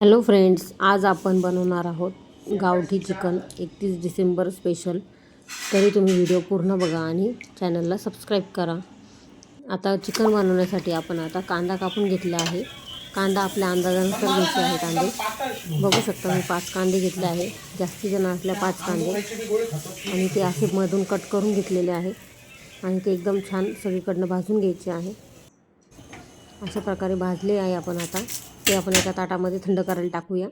Hello friends आज आपण बनवणार आहोत गावठी चिकन एकतीस डिसेंबर स्पेशल तरी तुम्ही व्हिडिओ पूर्ण बघा आणि चॅनलला सबस्क्राईब करा. आता चिकन बनवण्यासाठी आपण आता कांदा कापून घेतला आहे. कांदा आपल्या अंदाजानुसार घ्यायचे आहे कांदे. बघू शकता मी पाच कांदे घेतले आहे जास्ती जण असल्या पाच कांदे. आणि ते असे मधून कट करून घेतलेले आहे आणि ते एकदम छान सगळीकडनं भाजून घ्यायचे आहे. अशा प्रकारे भाजले आहे आपण आता. ते आपण एका ताटामध्ये थंड करायला टाकूया.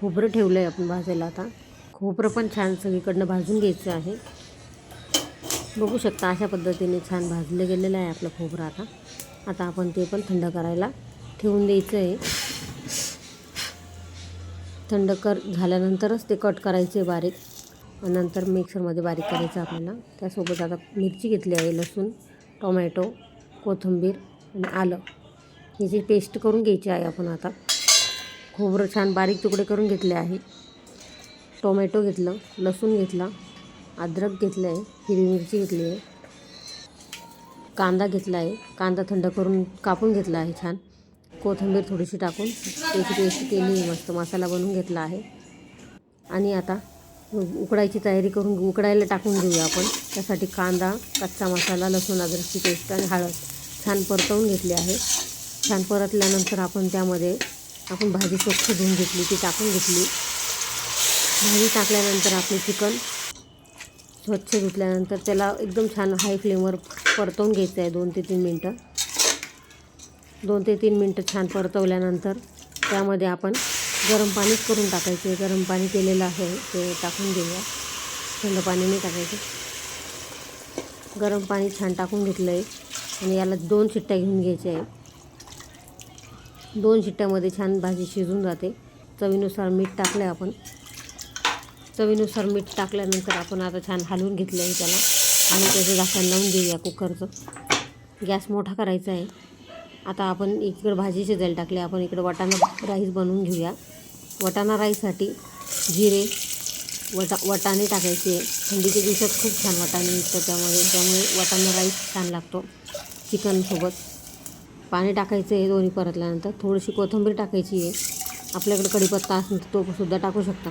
खोबरं ठेवलं आहे आपण भाजायला आता. खोबरं पण छान सगळीकडनं भाजून घ्यायचं आहे. बघू शकता अशा पद्धतीने छान भाजलं गेलेलं आहे आपलं खोबरं आता. आता आपण ते पण थंड करायला ठेवून द्यायचं आहे. थंड कर झाल्यानंतरच ते कट करायचे बारीक. नंतर मिक्सरमध्ये बारीक करायचं आपल्याला. त्यासोबत आता मिरची घेतली आहे लसूण टोमॅटो कोथिंबीर. आलं. याची पेस्ट करून घ्यायची आहे आपण आता खोबरं छान बारीक तुकडे करून घेतले आहे. टोमॅटो घेतलं लसूण घेतला अद्रक घेतलं आहे हिरवी मिरची घेतली आहे. कांदा घेतला आहे कांदा थंड करून कापून घेतला आहे छान. कोथिंबीर थोडीशी टाकून त्याची पेस्ट केली मस्त मसाला बनवून घेतला आहे. आणि आता उकडायची तयारी करून उकडायला टाकून घेऊया आपण. त्यासाठी कांदा कच्चा मसाला लसूण अद्रकची पेस्ट आणि हळद. छान परतवून घेतली आहे. छान परतल्यानंतर आपण त्यामध्ये आपण भाजी स्वच्छ धुवून घेतली ती टाकून घेतली. भाजी टाकल्यानंतर आपले चिकन स्वच्छ धुतल्यानंतर त्याला एकदम छान हाय फ्लेमवर परतवून घ्यायचं आहे दोन ते तीन मिनटं. दोन ते तीन मिनटं छान परतवल्यानंतर त्यामध्ये आपण गरम पाणीच करून टाकायचे गरम पाणी केलेलं आहे ते टाकून घेऊया. थंड पाणी नाही टाकायचं. गरम पाणी छान टाकून घेतलं आहे आणि याला दोन शिट्ट्या घेऊन घ्यायच्या आहे दोन शिट्ट्यामध्ये छान भाजी शिजून जाते. चवीनुसार मीठ टाकलं आहे आपण. चवीनुसार मीठ टाकल्यानंतर आपण आता छान हलवून घेतलं आहे त्याला. आणि त्याचं झाकण लावून घेऊया कुकरचं. गॅस मोठा करायचा आहे. आता आपण इकडं भाजी शिजायला टाकली. आपण इकडं वाटाणा राईस बनवून घेऊया. वटाणा राईससाठी जिरे वटा वटाणे टाकायचे. थंडीच्या दिवसात खूप छान वाटाणे निघतं त्यामध्ये. त्यामुळे वटाणा राईस छान लागतो. चिकनसोबत. पाणी टाकायचं आहे दोन्ही परतल्यानंतर. थोडीशी कोथिंबीर टाकायची आहे. आपल्याकडे कढीपत्ता असेल तर तो सुद्धा टाकू शकता.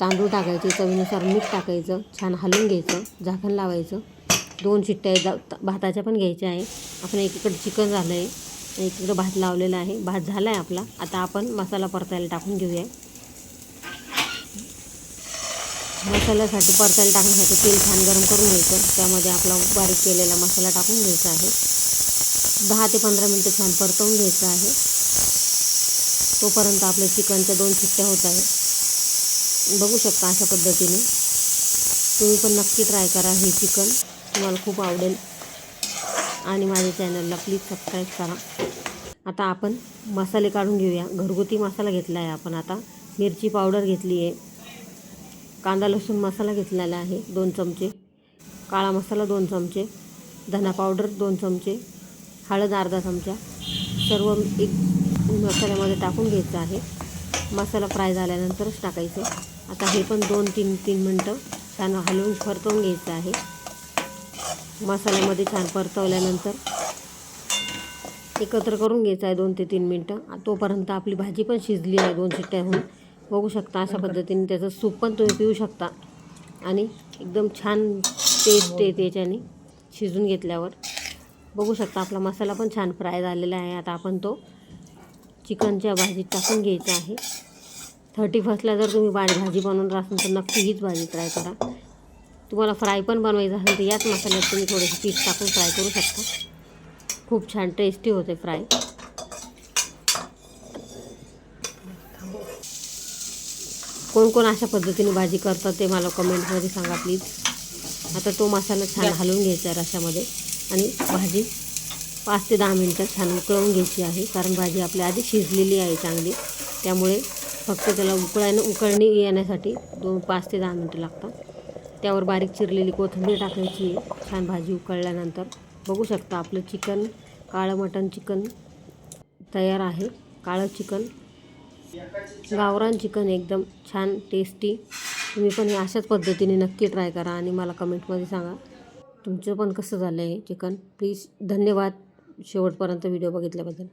तांदूळ टाकायचे चवीनुसार मीठ टाकायचं छान हलवून घ्यायचं झाकण लावायचं. दोन शिट्ट्या जा भाताच्या पण घ्यायच्या आहे. आपण एकीकडे चिकन झालं आहे एकीकडे भात लावलेला आहे. भात झाला आहे आपला. आता आपण मसाला परतायला टाकून घेऊया. मसाल्यासाठी परतायला टाकण्यासाठी तेल छान गरम करून घ्यायचं. त्यामध्ये आपला बारीक केलेला मसाला टाकून घ्यायचा आहे. दहा ते पंधरा मिनटं छान परतवून घ्यायचं आहे. तोपर्यंत आपल्या चिकनच्या दोन शिट्ट्या होत आहेत. बघू शकता अशा पद्धतीने. तुम्ही पण नक्की ट्राय करा हे चिकन. तुम्हाला खूप आवडेल. आणि माझ्या चॅनलला प्लीज सबस्क्राईब करा. आता आपण मसाले काढून घेऊया. घरगुती मसाला घेतला आहे आपण आता. मिरची पावडर घेतली आहे. कांदा लसूण मसाला घेतलेला आहे दोन चमचे. काळा मसाला दोन चमचे. धना पावडर दोन चमचे. हळद अर्धा चमचा. सर्व एक मसाल्यामध्ये टाकून घ्यायचं आहे. मसाला फ्राय झाल्यानंतरच टाकायचं. आता हे पण दोन तीन तीन मिनटं छान हलवून परतवून घ्यायचं आहे. मसाल्यामध्ये छान परतवल्यानंतर एकत्र करून घ्यायचं आहे दोन ते तीन मिनटं. तोपर्यंत आपली भाजी पण शिजली आहे दोन शिट्ट्याहून बघू शकता अशा पद्धतीने त्याचं सूप पण तुम्ही पिऊ शकता. आणि एकदम छान टेस्ट येते याच्याने शिजून घेतल्यावर. बघू शकता आपला मसाला पण छान फ्राय झालेला आहे. आता आपण तो चिकनच्या भाजीत टाकून घ्यायचा आहे. थर्टी फर्स्टला जर तुम्ही बा भाजी बनवणार असाल तर नक्की हीच भाजी ट्राय करा. तुम्हाला फ्राय पण बनवायचं असेल तर याच मसाल्यात तुम्ही थोडेसे पीस टाकून फ्राय करू शकता. खूप छान टेस्टी होते फ्राय कोण कोण अशा पद्धतीने भाजी करतात ते मला कमेंटमध्ये सांगा प्लीज. आता तो मसाला छान हलवून घ्यायचा आहे रशामध्ये आणि भाजी पाच ते दहा मिनटं छान उकळवून घ्यायची आहे कारण भाजी आपल्या आधी शिजलेली आहे चांगली. त्यामुळे फक्त त्याला उकळायनं उकळणी येण्यासाठी दोन पाच ते दहा मिनटं लागतात. त्यावर बारीक चिरलेली कोथिंबीर टाकायची छान भाजी उकळल्यानंतर. बघू शकता आपलं चिकन काळं मटण चिकन तयार आहे. काळं चिकन गावरान चिकन एकदम छान टेस्टी तुम्ही पण हे अशाच पद्धतीने नक्की ट्राय करा आणि मला कमेंटमध्ये सांगा. तुमचं पण कसं झालं आहे चिकन? प्लीज धन्यवाद शेवटपर्यंत व्हिडिओ बघितल्याबद्दल.